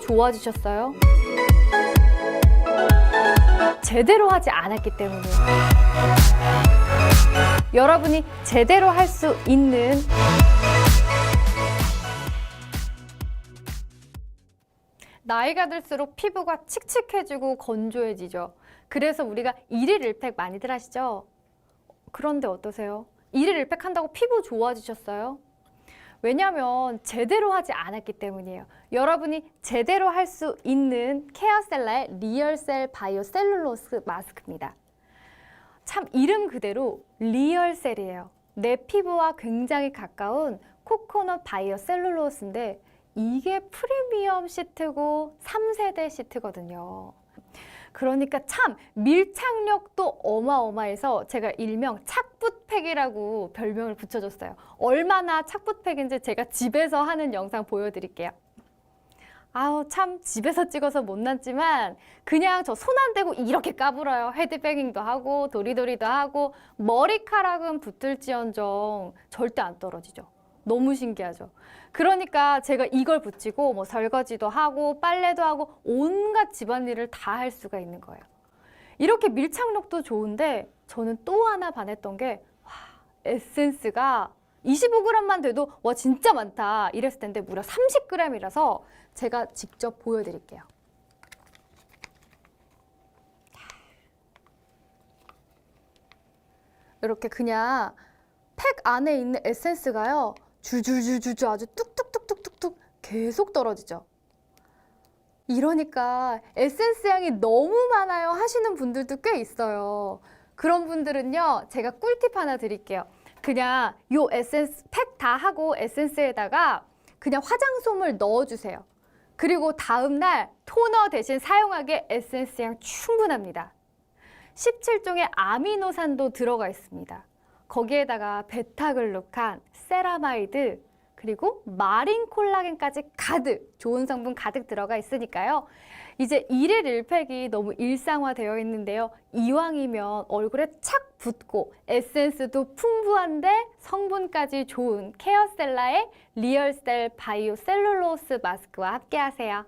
좋아지셨어요? 제대로 하지 않았기 때문에 여러분이 제대로 할 수 있는 나이가 들수록 피부가 칙칙해지고 건조해지죠. 그래서 우리가 일일 일팩 많이들 하시죠? 그런데 어떠세요? 일일 일팩 한다고 피부 좋아지셨어요? 왜냐하면 제대로 하지 않았기 때문이에요. 여러분이 제대로 할 수 있는 케어셀라의 리얼셀 바이오 셀룰로스 마스크입니다. 참 이름 그대로 리얼셀이에요. 내 피부와 굉장히 가까운 코코넛 바이오 셀룰로스인데 이게 프리미엄 시트고 3세대 시트거든요. 그러니까 참 밀착력도 어마어마해서 제가 일명 착 붙팩이라고 별명을 붙여줬어요. 얼마나 착붙팩인지 제가 집에서 하는 영상 보여드릴게요. 아우 참 집에서 찍어서 못났지만 그냥 저 손 안 대고 이렇게 까불어요. 헤드뱅잉도 하고 도리도리도 하고 머리카락은 붙을지언정 절대 안 떨어지죠. 너무 신기하죠. 그러니까 제가 이걸 붙이고 뭐 설거지도 하고 빨래도 하고 온갖 집안일을 다 할 수가 있는 거예요. 이렇게 밀착력도 좋은데 저는 또 하나 반했던 게 와, 에센스가 25g만 돼도 와 진짜 많다 이랬을 텐데 무려 30g이라서 제가 직접 보여드릴게요. 이렇게 그냥 팩 안에 있는 에센스가요 줄줄줄줄줄 아주 뚝뚝뚝뚝뚝뚝 계속 떨어지죠. 이러니까 에센스 향이 너무 많아요 하시는 분들도 꽤 있어요. 그런 분들은요 제가 꿀팁 하나 드릴게요. 그냥 요 에센스 팩 다 하고 에센스에다가 그냥 화장솜을 넣어주세요. 그리고 다음날 토너 대신 사용하기에 에센스 향 충분합니다. 17종의 아미노산도 들어가 있습니다. 거기에다가 베타글루칸, 세라마이드, 그리고 마린 콜라겐까지 가득 좋은 성분 가득 들어가 있으니까요. 이제 일일 일팩이 너무 일상화되어 있는데요. 이왕이면 얼굴에 착 붙고 에센스도 풍부한데 성분까지 좋은 케어셀라의 리얼셀 바이오 셀룰로스 마스크와 함께 하세요.